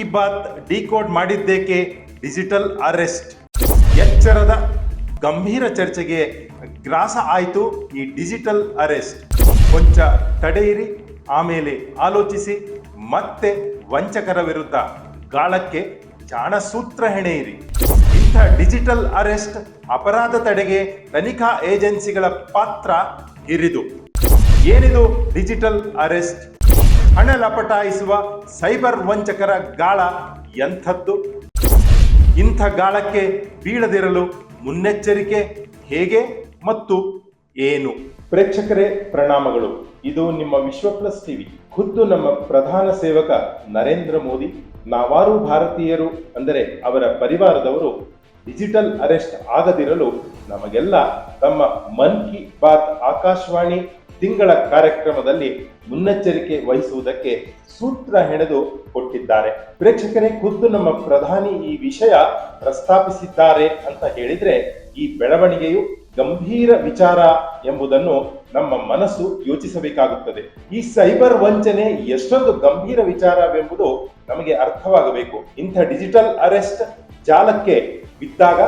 ಕಿ Baat decode ಮಾಡಿದ್ದೇಕೆ digital arrest? ಎಚ್ಚರದ ಗಂಭೀರ ಚರ್ಚೆಗೆ ಗ್ರಾಸ ಆಯಿತು ಈ ಡಿಜಿಟಲ್ ಅರೆಸ್ಟ್. ಕೊಂಚ ತಡೆಯಿರಿ, ಆಮೇಲೆ ಆಲೋಚಿಸಿ, ಮತ್ತೆ ವಂಚಕರ ವಿರುದ್ಧ ಗಾಳಕ್ಕೆ ಜಾಣ ಸೂತ್ರ ಹೆಣೆಯಿರಿ. ಇಂಥ ಡಿಜಿಟಲ್ ಅರೆಸ್ಟ್ ಅಪರಾಧ ತಡೆಗೆ ತನಿಖಾ ಏಜೆನ್ಸಿಗಳ ಪಾತ್ರ ಹಿರಿದು. ಏನಿದು ಡಿಜಿಟಲ್ ಅರೆಸ್ಟ್? ಹಣ ಲಪಟಾಯಿಸುವ ಸೈಬರ್ ವಂಚಕರ ಗಾಳ ಎಂಥದ್ದು? ಇಂಥ ಗಾಳಕ್ಕೆ ಬೀಳದಿರಲು ಮುನ್ನೆಚ್ಚರಿಕೆ ಹೇಗೆ ಮತ್ತು ಏನು? ಪ್ರೇಕ್ಷಕರೇ, ಪ್ರಣಾಮಗಳು. ಇದು ನಿಮ್ಮ ವಿಶ್ವ ಪ್ಲಸ್ ಟಿವಿ. ಖುದ್ದು ನಮ್ಮ ಪ್ರಧಾನ ಸೇವಕ ನರೇಂದ್ರ ಮೋದಿ. ನಾವಾರು ಭಾರತೀಯರು ಅಂದರೆ ಅವರ ಪರಿವಾರದವರು ಡಿಜಿಟಲ್ ಅರೆಸ್ಟ್ ಆಗದಿರಲು ನಮಗೆಲ್ಲ ತಮ್ಮ ಮನ್ ಕಿ ಬಾತ್ ಆಕಾಶವಾಣಿ ತಿಂಗಳ ಕಾರ್ಯಕ್ರಮದಲ್ಲಿ ಮುನ್ನೆಚ್ಚರಿಕೆ ವಹಿಸುವುದಕ್ಕೆ ಸೂತ್ರ ಹೆಣೆದು ಕೊಟ್ಟಿದ್ದಾರೆ. ಪ್ರೇಕ್ಷಕರೇ, ಖುದ್ದು ನಮ್ಮ ಪ್ರಧಾನಿ ಈ ವಿಷಯ ಪ್ರಸ್ತಾಪಿಸಿದ್ದಾರೆ ಅಂತ ಹೇಳಿದ್ರೆ ಈ ಬೆಳವಣಿಗೆಯು ಗಂಭೀರ ವಿಚಾರ ಎಂಬುದನ್ನು ನಮ್ಮ ಮನಸ್ಸು ಯೋಚಿಸಬೇಕಾಗುತ್ತದೆ. ಈ ಸೈಬರ್ ವಂಚನೆ ಎಷ್ಟೊಂದು ಗಂಭೀರ ವಿಚಾರವೆಂಬುದು ನಮಗೆ ಅರ್ಥವಾಗಬೇಕು. ಇಂಥ ಡಿಜಿಟಲ್ ಅರೆಸ್ಟ್ ಜಾಲಕ್ಕೆ ಬಿದ್ದಾಗ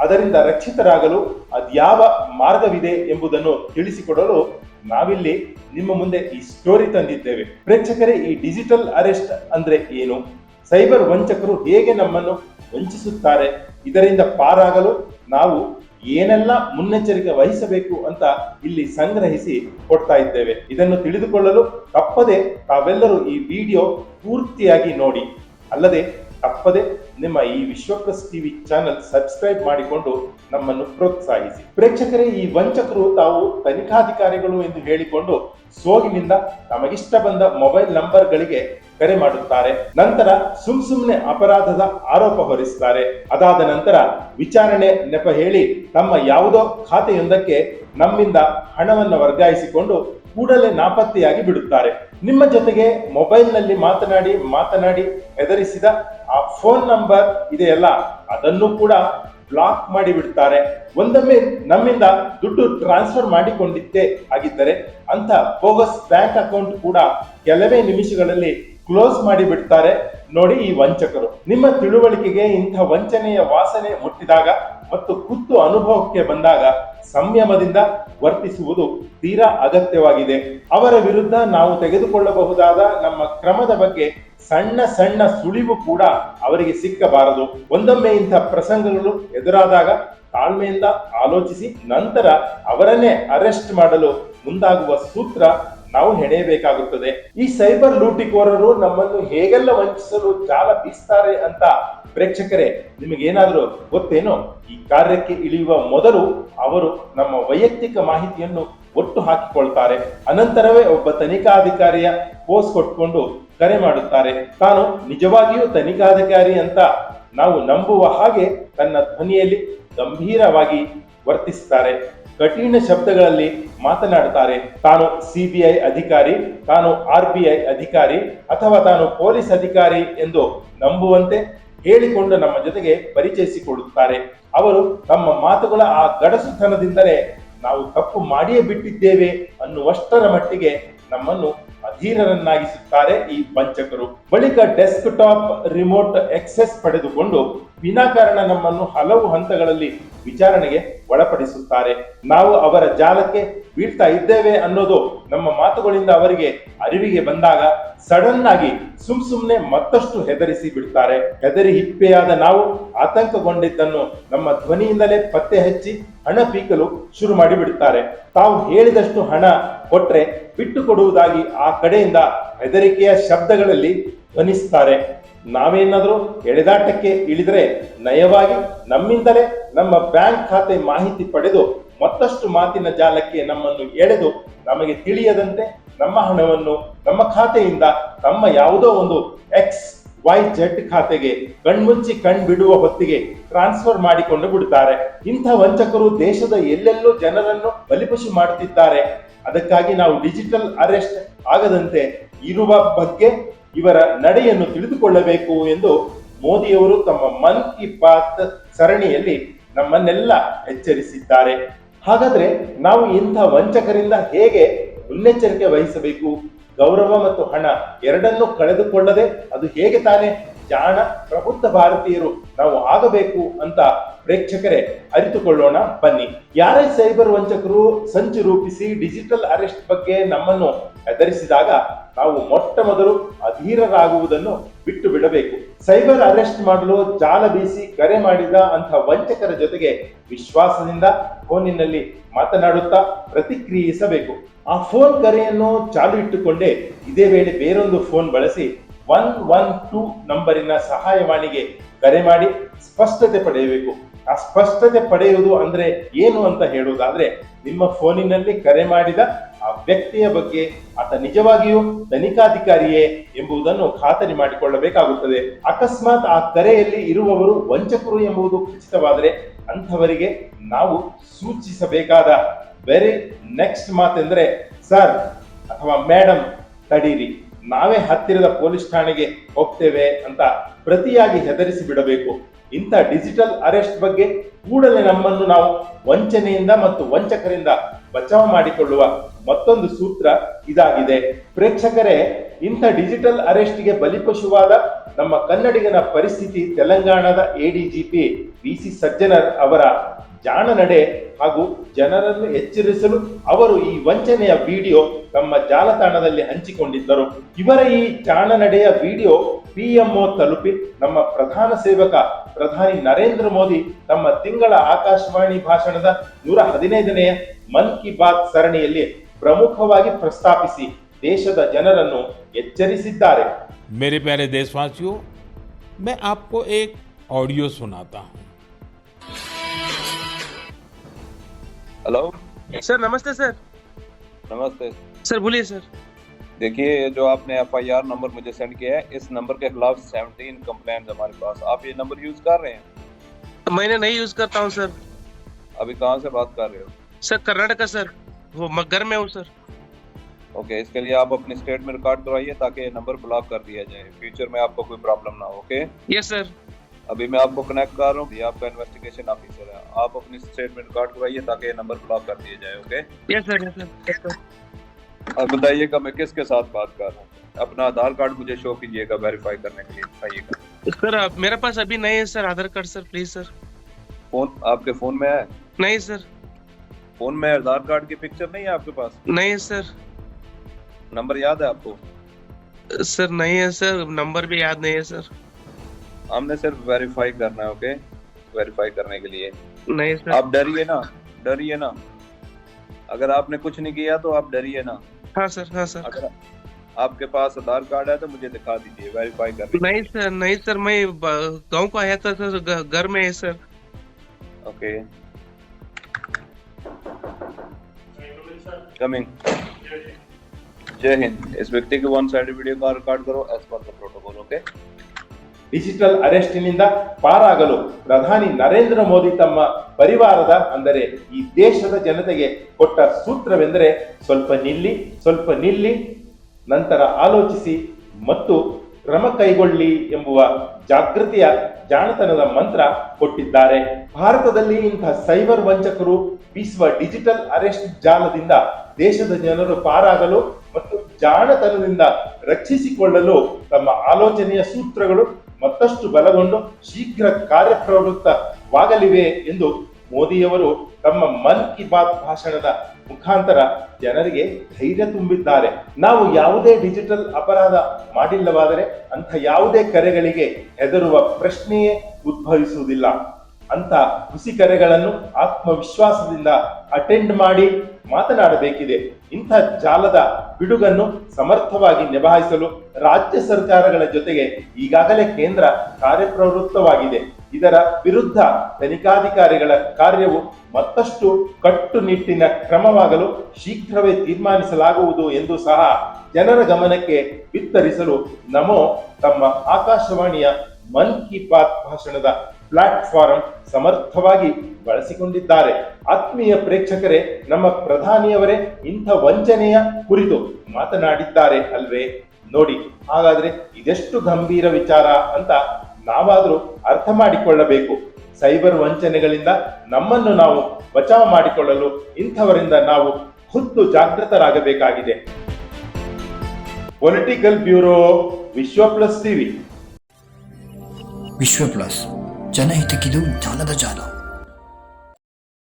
ಅದರಿಂದ ರಕ್ಷಿತರಾಗಲು ಅದ್ಯಾವ ಮಾರ್ಗವಿದೆ ಎಂಬುದನ್ನು ತಿಳಿಸಿಕೊಡಲು ನಾವಿಲ್ಲಿ ನಿಮ್ಮ ಮುಂದೆ ಈ ಸ್ಟೋರಿ ತಂದಿದ್ದೇವೆ. ಪ್ರೇಕ್ಷಕರೇ, ಈ ಡಿಜಿಟಲ್ ಅರೆಸ್ಟ್ ಅಂದ್ರೆ ಏನು? ಸೈಬರ್ ವಂಚಕರು ಹೇಗೆ ನಮ್ಮನ್ನು ವಂಚಿಸುತ್ತಾರೆ? ಇದರಿಂದ ಪಾರಾಗಲು ನಾವು ಏನೆಲ್ಲ ಮುನ್ನೆಚ್ಚರಿಕೆ ವಹಿಸಬೇಕು ಅಂತ ಇಲ್ಲಿ ಸಂಗ್ರಹಿಸಿ ಕೊಡ್ತಾ ಇದ್ದೇವೆ. ಇದನ್ನು ತಿಳಿದುಕೊಳ್ಳಲು ತಪ್ಪದೆ ತಾವೆಲ್ಲರೂ ಈ ವಿಡಿಯೋ ಪೂರ್ತಿಯಾಗಿ ನೋಡಿ. ಅಲ್ಲದೆ ತಪ್ಪದೆ ನಿಮ್ಮ ಈ ವಿಶ್ವ ಪ್ಲಸ್ ಟಿವಿ ಚಾನೆಲ್ ಸಬ್ಸ್ಕ್ರೈಬ್ ಮಾಡಿಕೊಂಡು ನಮ್ಮನ್ನು ಪ್ರೋತ್ಸಾಹಿಸಿ. ಪ್ರೇಕ್ಷಕರೇ, ಈ ವಂಚಕರು ತಾವು ತನಿಖಾಧಿಕಾರಿಗಳು ಎಂದು ಹೇಳಿಕೊಂಡು ಸೋಗಿನಿಂದ ತಮಗಿಷ್ಟ ಬಂದ ಮೊಬೈಲ್ ನಂಬರ್ಗಳಿಗೆ ಕರೆ ಮಾಡುತ್ತಾರೆ. ನಂತರ ಸುಮ್ ಸುಮ್ನೆ ಅಪರಾಧದ ಆರೋಪ ಹೊರಿಸುತ್ತಾರೆ ಅದಾದ ನಂತರ ವಿಚಾರಣೆ ನೆಪ ಹೇಳಿ ತಮ್ಮ ಯಾವುದೋ ಖಾತೆಯೊಂದಕ್ಕೆ ನಮ್ಮಿಂದ ಹಣವನ್ನು ವರ್ಗಾಯಿಸಿಕೊಂಡು ಕೂಡಲೇ ನಾಪತ್ತೆಯಾಗಿ ಬಿಡುತ್ತಾರೆ. ನಿಮ್ಮ ಜೊತೆಗೆ ಮೊಬೈಲ್ನಲ್ಲಿ ಮಾತನಾಡಿ ಮಾತನಾಡಿ ಹೆದರಿಸಿದ ಆ ಫೋನ್ ನಂಬರ್ ಇದೆಯಲ್ಲ ಅದನ್ನು ಕೂಡ ಬ್ಲಾಕ್ ಮಾಡಿ ಬಿಡ್ತಾರೆ ಒಂದೊಮ್ಮೆ ನಮ್ಮಿಂದ ದುಡ್ಡು ಟ್ರಾನ್ಸ್ಫರ್ ಮಾಡಿಕೊಂಡಿದ್ದೇ ಆಗಿದ್ದರೆ ಅಂತ ಬೋಗಸ್ ಬ್ಯಾಂಕ್ ಅಕೌಂಟ್ ಕೂಡ ಕೆಲವೇ ನಿಮಿಷಗಳಲ್ಲಿ ಕ್ಲೋಸ್ ಮಾಡಿ ಬಿಡ್ತಾರೆ. ನೋಡಿ ಈ ವಂಚಕರು. ನಿಮ್ಮ ತಿಳುವಳಿಕೆಗೆ ಇಂಥ ವಂಚನೆಯ ವಾಸನೆ ಮುಟ್ಟಿದಾಗ ಮತ್ತು ಕುತ್ತು ಅನುಭವಕ್ಕೆ ಬಂದಾಗ ಸಂಯಮದಿಂದ ವರ್ತಿಸುವುದು ತೀರಾ ಅಗತ್ಯವಾಗಿದೆ. ಅವರ ವಿರುದ್ಧ ನಾವು ತೆಗೆದುಕೊಳ್ಳಬಹುದಾದ ನಮ್ಮ ಕ್ರಮದ ಬಗ್ಗೆ ಸಣ್ಣ ಸಣ್ಣ ಸುಳಿವು ಕೂಡ ಅವರಿಗೆ ಸಿಕ್ಕಬಾರದು. ಒಂದೊಮ್ಮೆ ಇಂಥ ಪ್ರಸಂಗಗಳು ಎದುರಾದಾಗ ತಾಳ್ಮೆಯಿಂದ ಆಲೋಚಿಸಿ ನಂತರ ಅವರನ್ನೇ ಅರೆಸ್ಟ್ ಮಾಡಲು ಮುಂದಾಗುವ ಸೂತ್ರ ನಾವು ಹೆಣೆಯಬೇಕಾಗುತ್ತದೆ. ಈ ಸೈಬರ್ ಲೂಟಿಕೋರರು ನಮ್ಮನ್ನು ಹೇಗೆಲ್ಲ ವಂಚಿಸಲು ಜಾಲ ಬೀಸ್ತಾರೆ ಅಂತ ಪ್ರೇಕ್ಷಕರೇ, ನಿಮಗೇನಾದರೂ ಗೊತ್ತೇನೋ? ಈ ಕಾರ್ಯಕ್ಕೆ ಇಳಿಯುವ ಮೊದಲು ಅವರು ನಮ್ಮ ವೈಯಕ್ತಿಕ ಮಾಹಿತಿಯನ್ನು ಒಟ್ಟು ಹಾಕಿಕೊಳ್ತಾರೆ. ಅನಂತರವೇ ಒಬ್ಬ ತನಿಖಾಧಿಕಾರಿಯ ಪೋಸ್ ಕೊಟ್ಕೊಂಡು ಕರೆ ಮಾಡುತ್ತಾರೆ. ತಾನು ನಿಜವಾಗಿಯೂ ತನಿಖಾಧಿಕಾರಿ ಅಂತ ನಾವು ನಂಬುವ ಹಾಗೆ ತನ್ನ ಧ್ವನಿಯಲ್ಲಿ ಗಂಭೀರವಾಗಿ ವರ್ತಿಸುತ್ತಾರೆ ಕಠಿಣ ಶಬ್ದಗಳಲ್ಲಿ ಮಾತನಾಡುತ್ತಾರೆ. ತಾನು ಸಿಬಿಐ ಅಧಿಕಾರಿ, ತಾನು ಆರ್ ಬಿ ಐ ಅಧಿಕಾರಿ ಅಥವಾ ತಾನು ಪೊಲೀಸ್ ಅಧಿಕಾರಿ ಎಂದು ನಂಬುವಂತೆ ಹೇಳಿಕೊಂಡು ನಮ್ಮ ಜೊತೆಗೆ ಪರಿಚಯಿಸಿಕೊಳ್ಳುತ್ತಾರೆ. ಅವರು ತಮ್ಮ ಮಾತುಗಳ ಆ ಗಡಸುತನದಿಂದಲೇ ನಾವು ತಪ್ಪು ಮಾಡಿಯೇ ಬಿಟ್ಟಿದ್ದೇವೆ ಅನ್ನುವಷ್ಟರ ಮಟ್ಟಿಗೆ ನಮ್ಮನ್ನು ಅಧೀನರನ್ನಾಗಿಸುತ್ತಾರೆ ಈ ವಂಚಕರು. ಬಳಿಕ ಡೆಸ್ಕ್ ಟಾಪ್ ರಿಮೋಟ್ ಎಕ್ಸೆಸ್ ಪಡೆದುಕೊಂಡು ವಿನಾಕಾರಣ ನಮ್ಮನ್ನು ಹಲವು ಹಂತಗಳಲ್ಲಿ ವಿಚಾರಣೆಗೆ ಒಳಪಡಿಸುತ್ತಾರೆ. ನಾವು ಅವರ ಜಾಲಕ್ಕೆ ಬೀಳ್ತಾ ಇದ್ದೇವೆ ಅನ್ನೋದು ನಮ್ಮ ಮಾತುಗಳಿಂದ ಅವರಿಗೆ ಅರಿವಿಗೆ ಬಂದಾಗ ಸಡನ್ ಆಗಿ ಸುಮ್ ಸುಮ್ನೆ ಮತ್ತಷ್ಟು ಹೆದರಿಸಿ ಬಿಡ್ತಾರೆ. ಹೆದರಿ ಹಿಪ್ಪೆಯಾದ ನಾವು ಆತಂಕಗೊಂಡಿದ್ದನ್ನು ನಮ್ಮ ಧ್ವನಿಯಿಂದಲೇ ಪತ್ತೆ ಹಚ್ಚಿ ಹಣ ಪೀಕಲು ಶುರು ಮಾಡಿಬಿಡುತ್ತಾರೆ. ತಾವು ಹೇಳಿದಷ್ಟು ಹಣ ಕೊಟ್ಟರೆ ಬಿಟ್ಟು ಕೊಡುವುದಾಗಿ ಆ ಕಡೆಯಿಂದ ಹೆದರಿಕೆಯ ಶಬ್ದಗಳಲ್ಲಿ ಧ್ವನಿಸ್ತಾರೆ ನಾವೇನಾದರೂ ಎಳೆದಾಟಕ್ಕೆ ಇಳಿದರೆ ನಯವಾಗಿ ನಮ್ಮಿಂದಲೇ ನಮ್ಮ ಬ್ಯಾಂಕ್ ಖಾತೆ ಮಾಹಿತಿ ಪಡೆದು ಮತ್ತಷ್ಟು ಮಾತಿನ ಜಾಲಕ್ಕೆ ನಮ್ಮನ್ನು ಎಳೆದು ನಮಗೆ ತಿಳಿಯದಂತೆ ನಮ್ಮ ಹಣವನ್ನು ನಮ್ಮ ಖಾತೆಯಿಂದ ತಮ್ಮ ಯಾವುದೋ ಒಂದು ಎಕ್ಸ್ ವೈ ಜೆಡ್ ಖಾತೆಗೆ? ಕಣ್ಮುಚ್ಚಿ ಕಣ್ ಬಿಡುವ ಹೊತ್ತಿಗೆ ಟ್ರಾನ್ಸ್ಫರ್ ಮಾಡಿಕೊಂಡು ಬಿಡುತ್ತಾರೆ. ಇಂಥ ವಂಚಕರು ದೇಶದ ಎಲ್ಲೆಲ್ಲೂ ಜನರನ್ನು ಬಲಿಪಶು ಮಾಡುತ್ತಿದ್ದಾರೆ. ಅದಕ್ಕಾಗಿ ನಾವು ಡಿಜಿಟಲ್ ಅರೆಸ್ಟ್ ಆಗದಂತೆ ಇರುವ ಬಗ್ಗೆ ಇವರ ನಡೆಯನ್ನು ತಿಳಿದುಕೊಳ್ಳಬೇಕು ಎಂದು ಮೋದಿಯವರು ತಮ್ಮ ಮನ್ ಕಿ ಬಾತ್ ಸರಣಿಯಲ್ಲಿ ನಮ್ಮನ್ನೆಲ್ಲ ಎಚ್ಚರಿಸಿದ್ದಾರೆ. ಹಾಗಾದ್ರೆ ನಾವು ಇಂಥ ವಂಚಕರಿಂದ ಹೇಗೆ ಮುನ್ನೆಚ್ಚರಿಕೆ ವಹಿಸಬೇಕು? ಗೌರವ ಮತ್ತು ಹಣ ಎರಡನ್ನು ಕಳೆದುಕೊಳ್ಳದೆ ಅದು ಹೇಗೆ ತಾನೇ ಜಾಣ ಪ್ರಬುದ್ಧ ಭಾರತೀಯರು ನಾವು ಆಗಬೇಕು ಅಂತ ಪ್ರೇಕ್ಷಕರೇ ಅರಿತುಕೊಳ್ಳೋಣ. ಬನ್ನಿ. ಯಾರೇ ಸೈಬರ್ ವಂಚಕರು ಸಂಚು ರೂಪಿಸಿ ಡಿಜಿಟಲ್ ಅರೆಸ್ಟ್ ಬಗ್ಗೆ ನಮ್ಮನ್ನು ಹೆದರಿಸಿದಾಗ ನಾವು ಮೊಟ್ಟ ಮೊದಲು ಅಧೀರರಾಗುವುದನ್ನು ಬಿಟ್ಟು ಬಿಡಬೇಕು. ಸೈಬರ್ ಅರೆಸ್ಟ್ ಮಾಡಲು ಜಾಲ ಬೀಸಿ ಕರೆ ಮಾಡಿದ ಅಂತ ವಂಚಕರ ಜೊತೆಗೆ ವಿಶ್ವಾಸದಿಂದ ಫೋನಿನಲ್ಲಿ ಮಾತನಾಡುತ್ತಾ ಪ್ರತಿಕ್ರಿಯಿಸಬೇಕು. ಆ ಫೋನ್ ಕರೆಯನ್ನು ಚಾಲು ಇಟ್ಟುಕೊಂಡೇ. ಇದೇ ವೇಳೆ ಬೇರೊಂದು ಫೋನ್ ಬಳಸಿ ಒನ್ ಒನ್ ಟೂ ನಂಬರಿನ ಸಹಾಯವಾಣಿಗೆ ಕರೆ ಮಾಡಿ ಸ್ಪಷ್ಟತೆ ಪಡೆಯಬೇಕು. ಆ ಸ್ಪಷ್ಟತೆ ಪಡೆಯುವುದು ಅಂದ್ರೆ ಏನು ಅಂತ ಹೇಳುವುದಾದ್ರೆ, ನಿಮ್ಮ ಫೋನಿನಲ್ಲಿ ಕರೆ ಮಾಡಿದ ಆ ವ್ಯಕ್ತಿಯ ಬಗ್ಗೆ ಆತ ನಿಜವಾಗಿಯೂ ತನಿಖಾಧಿಕಾರಿಯೇ ಎಂಬುದನ್ನು ಖಾತರಿ ಮಾಡಿಕೊಳ್ಳಬೇಕಾಗುತ್ತದೆ. ಅಕಸ್ಮಾತ್ ಆ ಕರೆಯಲ್ಲಿ ಇರುವವರು ವಂಚಕರು ಎಂಬುದು ಖಚಿತವಾದರೆ ಅಂಥವರಿಗೆ ನಾವು ಸೂಚಿಸಬೇಕಾದ ವೆರಿ ನೆಕ್ಸ್ಟ್ ಮಾತೆಂದ್ರೆ ಸರ್ ಅಥವಾ ಮೇಡಮ್ ತಡೀರಿ. ನಾವೇ ಹತ್ತಿರದ ಪೊಲೀಸ್ ಠಾಣೆಗೆ ಹೋಗ್ತೇವೆ ಅಂತ ಪ್ರತಿಯಾಗಿ ಹೆದರಿಸಿ ಬಿಡಬೇಕು. ಇಂಥ ಡಿಜಿಟಲ್ ಅರೆಸ್ಟ್ ಬಗ್ಗೆ ಕೂಡಲೇ ನಮ್ಮನ್ನು ನಾವು ವಂಚನೆಯಿಂದ ಮತ್ತು ವಂಚಕರಿಂದ ಬಚಾವ್ ಮಾಡಿಕೊಳ್ಳುವ ಮತ್ತೊಂದು ಸೂತ್ರ ಇದಾಗಿದೆ. ಪ್ರೇಕ್ಷಕರೇ, ಇಂಥ ಡಿಜಿಟಲ್ ಅರೆಸ್ಟ್ಗೆ ಬಲಿಪಶುವಾದ ನಮ್ಮ ಕನ್ನಡಿಗನ ಪರಿಸ್ಥಿತಿ ತೆಲಂಗಾಣದ ಎಡಿಜಿಪಿ ವಿ ಸಿ ಸಜ್ಜನರ್ ಅವರ ಜಾಣ ನಡೆ ಹಾಗೂ ಜನರನ್ನು ಎಚ್ಚರಿಸಲು ಅವರು ಈ ವಂಚನೆಯ ವಿಡಿಯೋ ತಮ್ಮ ಜಾಲತಾಣದಲ್ಲಿ ಹಂಚಿಕೊಂಡಿದ್ದರು. ಇವರ ಈ ಜಾಣ ನಡೆಯ ವಿಡಿಯೋ ಪಿಎಂಒ ತಲುಪಿ ನಮ್ಮ ಪ್ರಧಾನ ಸೇವಕ ಪ್ರಧಾನಿ ನರೇಂದ್ರ ಮೋದಿ ತಮ್ಮ ತಿಂಗಳ ಆಕಾಶವಾಣಿ ಭಾಷಣದ ನೂರ ಹದಿನೈದನೆಯ ಮನ್ ಕಿ ಬಾತ್ ಸರಣಿಯಲ್ಲಿ ಪ್ರಮುಖವಾಗಿ ಪ್ರಸ್ತಾಪಿಸಿ ದೇಶದ ಜನರನ್ನು ಎಚ್ಚರಿಸಿದ್ದಾರೆ. मेरे प्यारे देशवासियों मैं आपको एक ऑडियो सुनाता हूँ। हेलो सर नमस्ते सर नमस्ते। सर बोलिए सर देखिए ये जो आपने एफ़ आई आर नंबर मुझे सेंड किया है इस नंबर के खिलाफ 17 कंप्लेंट हमारे पास। आप ये नंबर यूज़ कर रहे हैं? मैंने नहीं यूज़ करता हूँ सर अभी कहाँ से बात कर रहे हो? सर कर्नाटका सर वो मैं घर में हूँ सर ओके इसके लिए आप अपनी स्टेट में रिकॉर्ड करवाइए ताकि ये नंबर ब्लॉक कर दिया जाए। फ्यूचर में आपको कोई प्रॉब्लम ना हो ओके यस सर अभी मैं आपको कनेक्ट कर रहा हूँ ये आपका इन्वेस्टिगेशन ऑफिसर है। आप अपनी स्टेट में रिकॉर्ड करवाइए ताकि ये नंबर ब्लॉक कर दिया जाए okay yes sir yes sir अब बताइएगा मैं किसके साथ बात कर रहा हूँ। अपना आधार कार्ड मुझे शो कीजिएगा वेरीफाई करने के लिए बताइएगा। सर मेरे पास अभी नहीं है sir Aadhaar card sir please sir phone आपके फ़ोन में है? नहीं सर फ़ोन में आधार कार्ड की पिक्चर नहीं है आपके पास? नहीं सर नंबर याद है आपको? सर नहीं है सर नंबर भी याद नहीं है सर। हमने सिर्फ़ वेरीफाई करना है ओके वेरीफाई करने के लिए। नहीं सर। आप डरिए ना डरिए ना। अगर आपने कुछ नहीं किया तो आप डरिए ना। हाँ सर हाँ सर। अगर आपके पास आधार कार्ड है तो मुझे दिखा दीजिए वेरीफाई कर नहीं सर नहीं सर मैं गाँव को आया था सर घर में है सर। ओके कमिंग जय हिंद इस व्यक्ति के वन साइड वीडियो का रिकॉर्ड करो as per the protocol okay digital ಅರೆಸ್ಟಿನಿಂದ ಪಾರಾಗಲು ಪ್ರಧಾನಿ ನರೇಂದ್ರ ಮೋದಿ ತಮ್ಮ ಪರಿವಾರದ ಅಂದರೆ ಈ ದೇಶದ ಜನತೆಗೆ ಕೊಟ್ಟ ಸೂತ್ರವೆಂದರೆ ಸ್ವಲ್ಪ ನಿಲ್ಲಿ ಸ್ವಲ್ಪ ನಿಲ್ಲಿ ನಂತರ ಆಲೋಚಿಸಿ ಮತ್ತು ಕ್ರಮ ಕೈಗೊಳ್ಳಿ ಎಂಬುವ ಜಾಗೃತಿಯ ಜಾಣತನದ ಮಂತ್ರ ಕೊಟ್ಟಿದ್ದಾರೆ ಭಾರತದಲ್ಲಿ ಇಂಥ ಸೈಬರ್ ವಂಚಕರು ಬೀಸುವ ಡಿಜಿಟಲ್ ಅರೆಸ್ಟ್ ಜಾಲದಿಂದ ದೇಶದ ಜನರು ಪಾರಾಗಲು ಮತ್ತು ಜಾಣತನದಿಂದ ರಕ್ಷಿಸಿಕೊಳ್ಳಲು ತಮ್ಮ ಆಲೋಚನೆಯ ಸೂತ್ರಗಳು ಮತ್ತಷ್ಟು ಬಲಗೊಂಡು ಶೀಘ್ರ ಕಾರ್ಯಪ್ರವೃತ್ತವಾಗಲಿವೆ ಎಂದು ಮೋದಿಯವರು ತಮ್ಮ ಮನ್ ಕಿ ಬಾತ್ ಭಾಷಣದ ಮುಖಾಂತರ ಜನರಿಗೆ ಧೈರ್ಯ ತುಂಬಿದ್ದಾರೆ. ನಾವು ಯಾವುದೇ ಡಿಜಿಟಲ್ ಅಪರಾಧ ಮಾಡಿಲ್ಲವಾದರೆ ಅಂಥ ಯಾವುದೇ ಕರೆಗಳಿಗೆ ಹೆದರುವ ಪ್ರಶ್ನೆಯೇ ಉದ್ಭವಿಸುವುದಿಲ್ಲ. ಅಂತ ಹುಸಿ ಕರೆಗಳನ್ನು ಆತ್ಮವಿಶ್ವಾಸದಿಂದ ಅಟೆಂಡ್ ಮಾಡಿ ಮಾತನಾಡಬೇಕಿದೆ. ಇಂಥ ಜಾಲದ ಬಿಡುಗನ್ನು ಸಮರ್ಥವಾಗಿ ನಿಭಾಯಿಸಲು ರಾಜ್ಯ ಸರ್ಕಾರಗಳ ಜೊತೆಗೆ ಈಗಾಗಲೇ ಕೇಂದ್ರ ಕಾರ್ಯಪ್ರವೃತ್ತವಾಗಿದೆ. ಇದರ ವಿರುದ್ಧ ತನಿಖಾಧಿಕಾರಿಗಳ ಕಾರ್ಯವು ಮತ್ತಷ್ಟು ಕಟ್ಟುನಿಟ್ಟಿನ ಕ್ರಮವಾಗಲು ಶೀಘ್ರವೇ ತೀರ್ಮಾನಿಸಲಾಗುವುದು ಎಂದು ಸಹ ಜನರ ಗಮನಕ್ಕೆ ಬಿತ್ತರಿಸಲು ನಮೋ ತಮ್ಮ ಆಕಾಶವಾಣಿಯ ಮನ್ ಕಿ ಬಾತ್ ಭಾಷಣದ ಪ್ಲಾಟ್ಫಾರಂ ಸಮರ್ಥವಾಗಿ ಬಳಸಿಕೊಂಡಿದ್ದಾರೆ. ಆತ್ಮೀಯ ಪ್ರೇಕ್ಷಕರೇ, ನಮ್ಮ ಪ್ರಧಾನಿಯವರೇ ಇಂಥ ವಂಚನೆಯ ಕುರಿತು ಮಾತನಾಡಿದ್ದಾರೆ ಅಲ್ವೇ? ನೋಡಿ, ಹಾಗಾದ್ರೆ ಇದೆಷ್ಟು ಗಂಭೀರ ವಿಚಾರ ಅಂತ ನಾವಾದರೂ ಅರ್ಥ ಮಾಡಿಕೊಳ್ಳಬೇಕು. ಸೈಬರ್ ವಂಚನೆಗಳಿಂದ ನಮ್ಮನ್ನು ನಾವು ಬಚಾವ್ ಮಾಡಿಕೊಳ್ಳಲು ಇಂಥವರಿಂದ ನಾವು ಖುದ್ದು ಜಾಗೃತರಾಗಬೇಕಾಗಿದೆ. Political bureau Vishwa plus TV. Vishwa plus జన హితకిలు జ్ఞానద జాలం